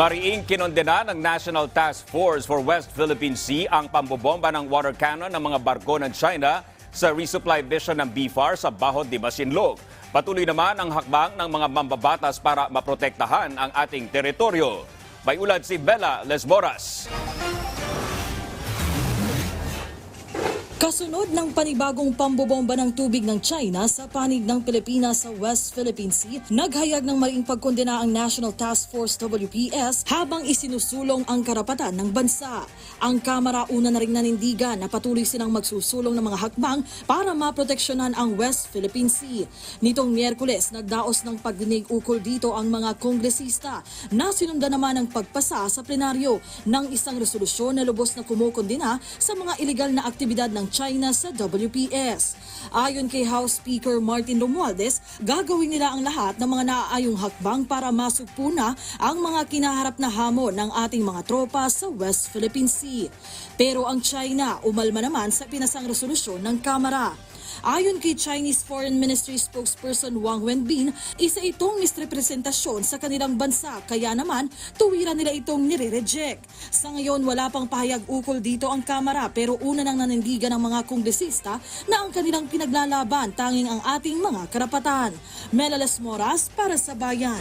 Mariing kinondena ng National Task Force for West Philippine Sea ang pambobomba ng water cannon ng mga barko ng China sa resupply mission ng BFAR sa Bahod de Masinloc. Patuloy naman ang hakbang ng mga mambabatas para maprotektahan ang ating teritoryo. May ulad si Bella Lesboras. Kasunod ng panibagong pambobomba ng tubig ng China sa panig ng Pilipinas sa West Philippine Sea, naghayag ng maling pagkondena ang National Task Force WPS habang isinusulong ang karapatan ng bansa. Ang Kamara una na rin nanindigan na patuloy silang magsusulong ng mga hakbang para maproteksyonan ang West Philippine Sea. Nitong Miyerkules, nagdaos ng pagdinig ukol dito ang mga kongresista na sinundan naman ang pagpasa sa plenaryo ng isang resolusyon na lubos na kumukondena sa mga ilegal na aktibidad ng China sa WPS. Ayon kay House Speaker Martin Romualdez, gagawin nila ang lahat ng mga naaayong hakbang para masugpuna ang mga kinaharap na hamon ng ating mga tropa sa West Philippine Sea. Pero ang China umalma naman sa pinasang resolusyon ng Kamara. Ayon kay Chinese Foreign Ministry spokesperson Wang Wenbin, isa itong misrepresentasyon sa kanilang bansa kaya naman tuwiran nila itong nire-reject. Sa ngayon wala pang pahayag ukol dito ang Kamara pero una nang nanindigan ng mga kongresista na ang kanilang pinaglalaban tanging ang ating mga karapatan. Melales Moras para sa Bayan.